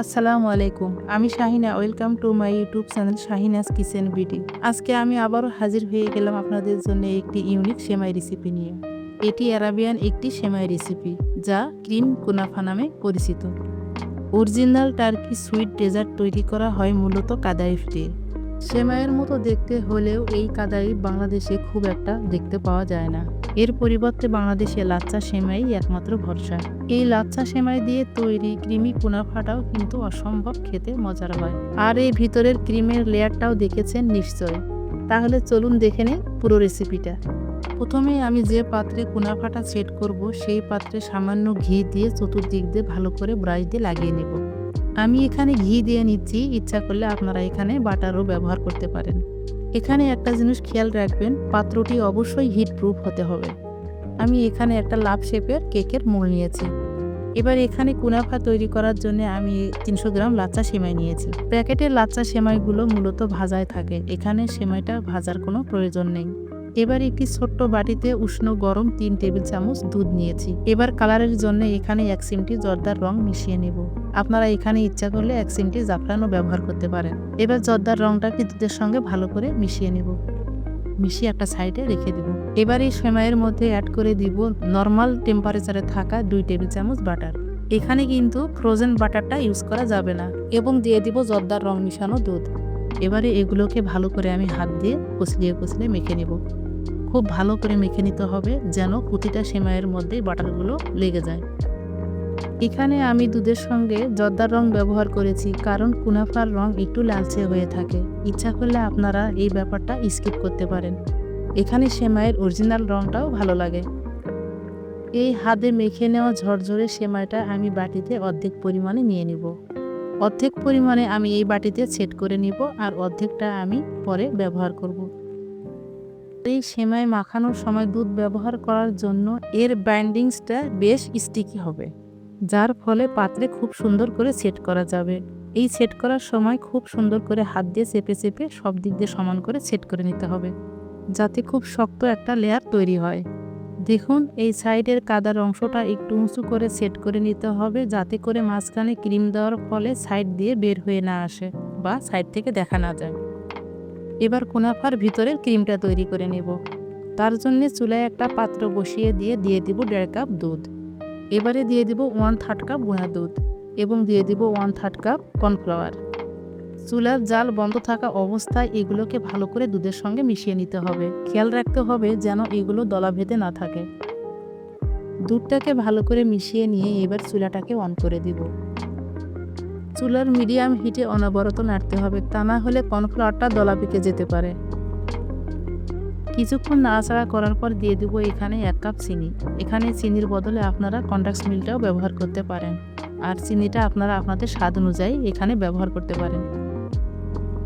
আসসালামু আলাইকুম। আমি Shahina, welcome to my YouTube channel Shahina's kitchen BD. আজকে আমি আবারও হাজির হয়ে গেলাম আপনাদের জন্য একটি ইউনিক সেমাই রেসিপি নিয়ে। এটি অ্যারাবিয়ান একটি সেমাই রেসিপি যা ক্রিম কুনাফা নামে পরিচিত। অরিজিনাল টার্কি সুইট ডেজার্ট তৈরি করা হয় মূলত কাদাইফ দিয়ে সেমাইয়ের মতো দেখতে হলেও এই কাদাই বাংলাদেশে খুব একটা দেখতে পাওয়া যায় না। এর পরিবর্তে বাংলাদেশে লাচ্চা সেমাই একমাত্র ভরসা। এই লাচ্চা সেমাই দিয়ে তৈরি ক্রিমি কুনাফাটাও কিন্তু অসম্ভব খেতে মজার হয়। আর এই ভিতরের ক্রিমের লেয়ারটাও দেখেছেন নিশ্চয়। তাহলে চলুন দেখে নেই পুরো রেসিপিটা। প্রথমে আমি যে পাত্রে কুনাফাটা সেট করব, সেই পাত্রে সামান্য ঘি দিয়ে চতুর্দিক দিয়ে ভালো করে ব্রাশ দিয়ে লাগিয়ে নেব। আমি এখানে ঘি দিয়ে নিচ্ছি, ইচ্ছা করলে আপনারা এখানে বাটারও ব্যবহার করতে পারেন। এখানে একটা জিনিস খেয়াল রাখবেন, পাত্রটি অবশ্যই হিট প্রুফ হতে হবে। আমি এখানে একটা লাভ শেপের কেকের মোল নিয়েছি। এবার এখানে কুনাফা তৈরি করার জন্য আমি তিনশো গ্রাম লাচ্চা সেমাই নিয়েছি। প্যাকেটের লাচ্চা সেমাইগুলো মূলত ভাজায় থাকে। এখানে সেমাইটা ভাজার কোনো প্রয়োজন নেই। এবার একটি ছোট্ট বাটিতে উষ্ণ গরম তিন টেবিল চামচ দুধ নিয়েছি। এবার কালারের জন্য এখানে এক সিমটি জর্দার রং মিশিয়ে নেব। আপনারা এখানে ইচ্ছা করলে এক সিমটি জাফরানও ব্যবহার করতে পারেন। এবার জর্দার রংটাকে দুধের সঙ্গে ভালো করে মিশিয়ে নেব। মিশিয়ে একটা সাইডে রেখে দেব। এবার এই সেমাইয়ের মধ্যে অ্যাড করে দিব নর্মাল টেম্পারেচারে থাকা দুই টেবিল চামচ বাটার এখানে কিন্তু ফ্রোজেন বাটারটা ইউজ করা যাবে না এবং দিয়ে দিব জর্দার রং মিশানো দুধ। এবারে এগুলোকে ভালো করে আমি হাত দিয়ে কুচলিয়ে কুচলিয়ে মেখে নেব। খুব ভালো করে মেখে নিতে হবে যেন প্রতিটা সেমাইয়ের মধ্যে বাটারগুলো লেগে যায়। এখানে আমি দুধের সঙ্গে জর্দার রং ব্যবহার করেছি কারণ কুনাফার রং একটু লালচে হয়ে থাকে। ইচ্ছা করলে আপনারা এই ব্যাপারটা স্কিপ করতে পারেন। এখানে সেমাইয়ের অরিজিনাল রংটাও ভালো লাগে। এই হাতে মেখে নেওয়া ঝরঝরে সেমাইটা আমি বাটিতে অর্ধেক পরিমাণে নিয়ে নিব। অর্ধেক পরিমাণে আমি এই বাটিতে সেট করে নিব আর অর্ধেকটা আমি পরে ব্যবহার করব। এই সেমাই মাখানোর সময় দুধ ব্যবহার করার জন্য এর বাইন্ডিংসটা বেশ স্টিকি হবে, যার ফলে পাত্রে খুব সুন্দর করে সেট করা যাবে। এই সেট করার সময় খুব সুন্দর করে হাত দিয়ে চেপে চেপে সব দিক দিয়ে সমান করে সেট করে নিতে হবে, যাতে খুব শক্ত একটা লেয়ার তৈরি হয়। দেখুন, এই সাইডের কাদার অংশটা একটু উঁচু করে সেট করে নিতে হবে, যাতে করে মাঝখানে ক্রিম দেওয়ার ফলে সাইড দিয়ে বের হয়ে না আসে বা সাইড থেকে দেখা না যায়। এবার কুনাফার ভিতরের ক্রিমটা তৈরি করে নেব। তার জন্যে চুলায় একটা পাত্র বসিয়ে দিয়ে দিয়ে দিব দেড় কাপ দুধ। এবারে দিয়ে দিব ওয়ান থার্ড কাপ গুঁড়া দুধ এবং দিয়ে দিব ওয়ান থার্ড কাপ কর্নফ্লাওয়ার। চুলার জাল বন্ধ থাকা অবস্থায় এগুলোকে ভালো করে দুধের সঙ্গে মিশিয়ে নিতে হবে। খেয়াল রাখতে হবে যেন এগুলো দলা ভেদে না থাকে। দুধটাকে ভালো করে মিশিয়ে নিয়ে এবার চুলাটাকে অন করে দিব। চুলার মিডিয়াম হিটে অনবরত নাড়তে হবে, তা না হলে কর্নফ্লাওয়ারটা দলা পেকে যেতে পারে। কিছুক্ষণ নাড়াচাড়া করার পর দিয়ে দেবো এখানে এক কাপ চিনি। এখানে চিনির বদলে আপনারা কন্ডাক্স মিলটাও ব্যবহার করতে পারেন। আর চিনিটা আপনারা আপনাদের স্বাদ অনুযায়ী এখানে ব্যবহার করতে পারেন।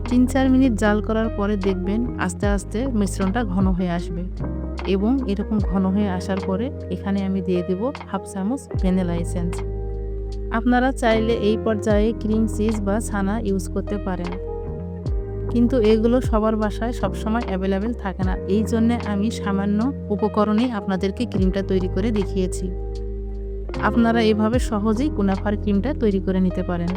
তিন চার মিনিট জাল করার পরে দেখবেন আস্তে আস্তে মিশ্রণটা ঘন হয়ে আসবে। এবং এরকম ঘন হয়ে আসার পরে এখানে আমি দিয়ে দেব হাফ চামচ ভ্যানিলা এসেন্স। আপনারা চাইলে এই পর্যায়ে ক্রিম চিজ বা ছানা ইউজ করতে পারেন। কিন্তু এগুলো সবার বাসায় সবসময় অ্যাভেলেবেল থাকে না। এই জন্য আমি সামান্য উপকরণেই আপনাদেরকে ক্রিমটা তৈরি করে দেখিয়েছি। আপনারা এভাবে সহজেই কুনাফার ক্রিমটা তৈরি করে নিতে পারেন।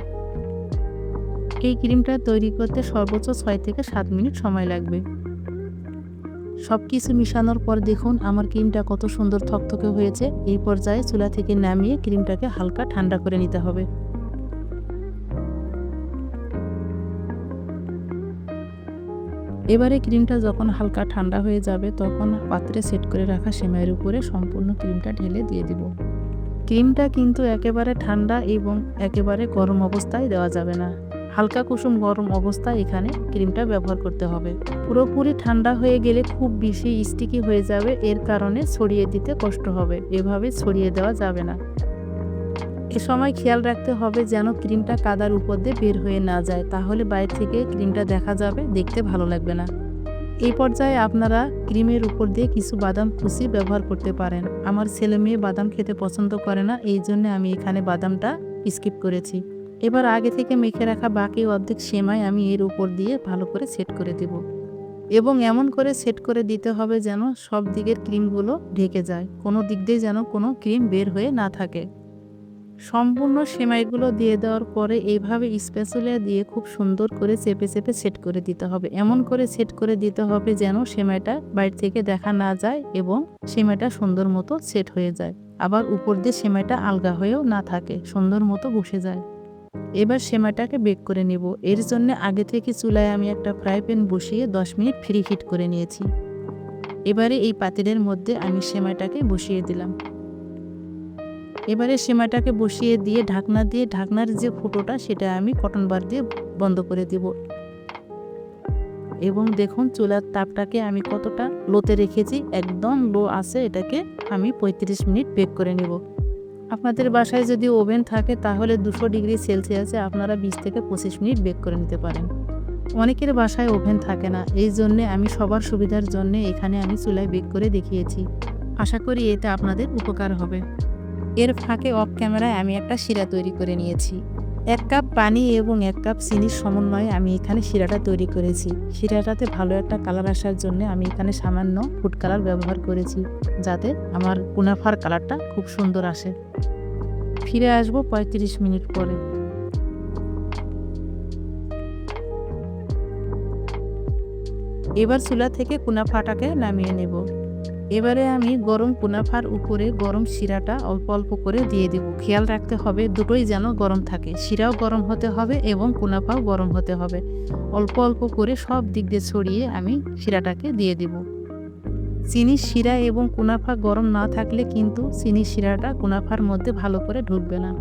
এই ক্রিমটা তৈরি করতে সর্বোচ্চ ছয় থেকে সাত মিনিট সময় লাগবে। সব কিছু মিশানোর পর দেখুন আমার ক্রিমটা কত সুন্দর থকথকে হয়েছে। এই পর্যায়ে চুলা থেকে নামিয়ে ক্রিমটাকে হালকা ঠান্ডা করে নিতে হবে। এবারে ক্রিমটা যখন হালকা ঠান্ডা হয়ে যাবে, তখন পাত্রে সেট করে রাখা সেমাইয়ের উপরে সম্পূর্ণ ক্রিমটা ঢেলে দিয়ে দিব। ক্রিমটা কিন্তু একেবারে ঠান্ডা এবং একেবারে গরম অবস্থায় দেওয়া যাবে না। হালকা কুসুম গরম অবস্থায় এখানে ক্রিমটা ব্যবহার করতে হবে। পুরোপুরি ঠান্ডা হয়ে গেলে খুব বেশি স্টিকি হয়ে যাবে, এর কারণে ছড়িয়ে দিতে কষ্ট হবে। এভাবে ছড়িয়ে দেওয়া যাবে না। এ সময় খেয়াল রাখতে হবে যেন ক্রিমটা কাদার উপর দিয়ে বের হয়ে না যায়, তাহলে বাইরে থেকে ক্রিমটা দেখা যাবে, দেখতে ভালো লাগবে না। এই পর্যায়ে আপনারা ক্রিমের উপর দিয়ে কিছু বাদাম কুচি ব্যবহার করতে পারেন। আমার ছেলে মেয়ে বাদাম খেতে পছন্দ করে না, এই জন্য আমি এখানে বাদামটা স্কিপ করেছি। এবার আগে থেকে মেখে রাখা বাকি অর্ধেক সেমাই আমি এর উপর দিয়ে ভালো করে সেট করে দেব। এবং এমন করে সেট করে দিতে হবে যেন সব দিকের ক্রিমগুলো ঢেকে যায়। কোনো দিক দিয়ে যেন কোনো ক্রিম বের হয়ে না থাকে। সম্পূর্ণ সেমাইগুলো দিয়ে দেওয়ার পরে এইভাবে স্পেসুলা দিয়ে খুব সুন্দর করে চেপে চেপে সেট করে দিতে হবে। এমন করে সেট করে দিতে হবে যেন সেমাইটা বাইরে থেকে দেখা না যায় এবং সেমাইটা সুন্দর মতো সেট হয়ে যায়। আবার উপর দিয়ে সেমাইটা আলগা হয়েও না থাকে, সুন্দর মতো বসে যায়। এবার সেমাটাকে বেক করে নেব। এর জন্য আগে থেকে চুলায় আমি একটা ফ্রাই প্যান বসিয়ে 10 মিনিট ফ্রি হিট করে নিয়েছি। এবারে এই পাতিলের মধ্যে আমি সেমাটাকে বসিয়ে দিলাম। এবারে সেমাটাকে বসিয়ে দিয়ে ঢাকনা দিয়ে ঢাকনার যে ফুটোটা সেটা আমি কটন বার দিয়ে বন্ধ করে দেব। এবং দেখুন চুলার তাপটাকে আমি কতটা লোতে রেখেছি, একদম লো আছে, এটাকে আমি 35 মিনিট বেক করে নেব। আপনাদের বাসায় যদি ওভেন থাকে, তাহলে দুশো ডিগ্রি সেলসিয়াসে আপনারা বিশ থেকে পঁচিশ মিনিট বেক করে নিতে পারেন। অনেকের বাসায় ওভেন থাকে না, এই জন্যে আমি সবার সুবিধার জন্য এখানে আমি চুলায় বেক করে দেখিয়েছি। আশা করি এতে আপনাদের উপকার হবে। এর ফাঁকে অফ ক্যামেরায় আমি একটা শিরা তৈরি করে নিয়েছি। এক কাপ পানি এবং এক কাপ চিনির সমন্বয়ে আমি এখানে শিরাটা তৈরি করেছি। শিরাটাতে ভালো একটা কালার আসার জন্য আমি এখানে সামান্য ফুড কালার ব্যবহার করেছি, যাতে আমার কুনাফার কালারটা খুব সুন্দর আসে। ফিরে আসব পঁয়ত্রিশ মিনিট পরে। এবার চুলা থেকে কুনাফাটাকে নামিয়ে নেব। এবারে আমি গরম কুনাফার উপরে গরম শিরাটা অল্প অল্প করে দিয়ে দেব। খেয়াল রাখতে হবে দুটোই যেন গরম থাকে। শিরাও গরম হতে হবে এবং কুনাফাও গরম হতে হবে। অল্প অল্প করে সব দিক দিয়ে ছড়িয়ে আমি শিরাটাকে দিয়ে দেব। চিনির শিরা এবং কুনাফা গরম না থাকলে কিন্তু চিনির শিরাটা কুনাফার মধ্যে ভালো করে ঢুকবে না।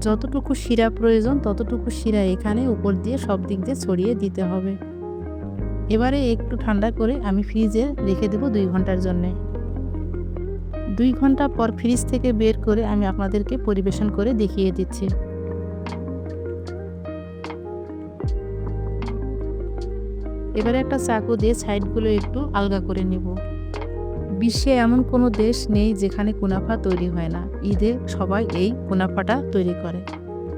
যতটুকু শিরা প্রয়োজন ততটুকু শিরা এখানে উপর দিয়ে সব দিক দিয়ে ছড়িয়ে দিতে হবে। এবারে একটু ঠান্ডা করে আমি ফ্রিজে রেখে দেবো দুই ঘণ্টার জন্যে। দুই ঘণ্টা পর ফ্রিজ থেকে বের করে আমি আপনাদেরকে পরিবেশন করে দেখিয়ে দিচ্ছি। এবারে একটা চাকু দিয়ে সাইডগুলো একটু আলগা করে নেব। বিশ্বে এমন কোনো দেশ নেই যেখানে কুনাফা তৈরি হয় না। ঈদে সবাই এই কুনাফাটা তৈরি করে।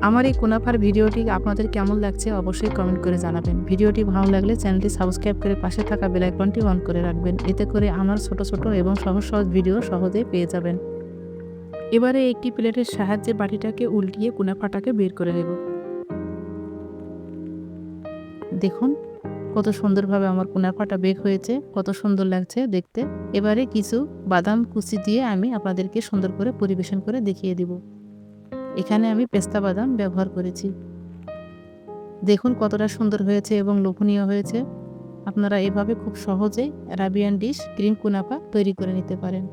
আমার এই কুনাফার ভিডিওটি আপনাদের কেমন লাগছে অবশ্যই কমেন্ট করে জানাবেন। ভিডিওটি ভালো লাগলে চ্যানেলটি সাবস্ক্রাইব করে পাশে থাকা বেলাইকনটি অন করে রাখবেন। এতে করে আমার ছোট ছোট এবং সহজ সহজ ভিডিও সহজে পেয়ে যাবেন। এবারে একটি প্লেটের সাহায্যে বাটিটাকে উল্টিয়ে কুনাফাটাকে বের করে নেব। দেখুন, কত সুন্দরভাবে আমার কুনাফাটা বেক হয়েছে, কত সুন্দর লাগছে দেখতে। এবারে কিছু বাদাম কুচি দিয়ে আমি আপনাদেরকে সুন্দর করে পরিবেশন করে দেখিয়ে দিব। এখানে আমি পেস্তা বাদাম ব্যবহার করেছি। দেখুন কতটা সুন্দর হয়েছে এবং লোভনীয় হয়েছে। আপনারা এভাবে খুব সহজেই অ্যারাবিয়ান ডিশ, ক্রিম কুনাফা তৈরি করে নিতে পারেন।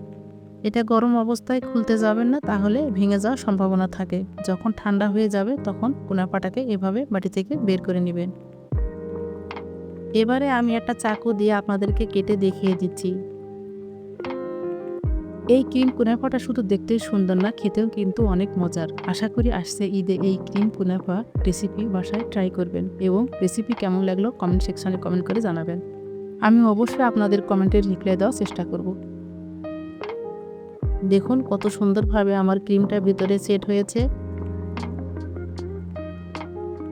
এটা গরম অবস্থায় খুলতে যাবেন না, তাহলে ভেঙে যাওয়ার সম্ভাবনা থাকে। যখন ঠান্ডা হয়ে যাবে, তখন কুনাফাটাকে এভাবে বাটি থেকে বের করে নেবেন। এবারে আমি একটা চাকু দিয়ে আপনাদেরকে কেটে দেখিয়ে দিচ্ছি। এই ক্রিম কুনাফাটা শুধু দেখতেই সুন্দর না, খেতেও কিন্তু অনেক মজার। আশা করি আসছে ঈদে এই ক্রিম কুনাফা রেসিপি বাসায় ট্রাই করবেন এবং রেসিপি কেমন লাগল কমেন্ট সেকশনে কমেন্ট করে জানাবেন। আমি অবশ্যই আপনাদের কমেন্টের রিপ্লাই দেওয়ার চেষ্টা করব। দেখুন কত সুন্দরভাবে আমার ক্রিমটা ভিতরে সেট হয়েছে।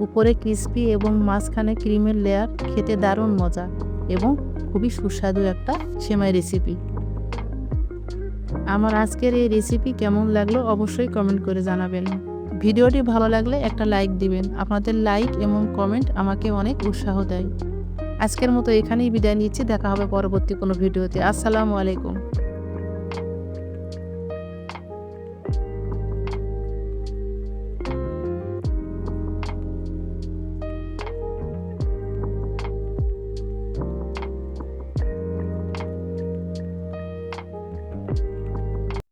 উপরে ক্রিস্পি এবং মাঝখানে ক্রিমের লেয়ার খেতে দারুণ মজা এবং খুবই সুস্বাদু একটা সেমাই রেসিপি আমার আজকের এই রেসিপি কেমন লাগল অবশ্যই কমেন্ট করে জানাবেন। ভিডিওটি ভালো লাগলে একটা লাইক দিবেন। আপনাদের লাইক এবং কমেন্ট আমাকে অনেক উৎসাহ দেয়। আজকের মতো এখানেই বিদায় নিচ্ছি। দেখা হবে পরবর্তী কোনো ভিডিওতে। আসসালামু আলাইকুম।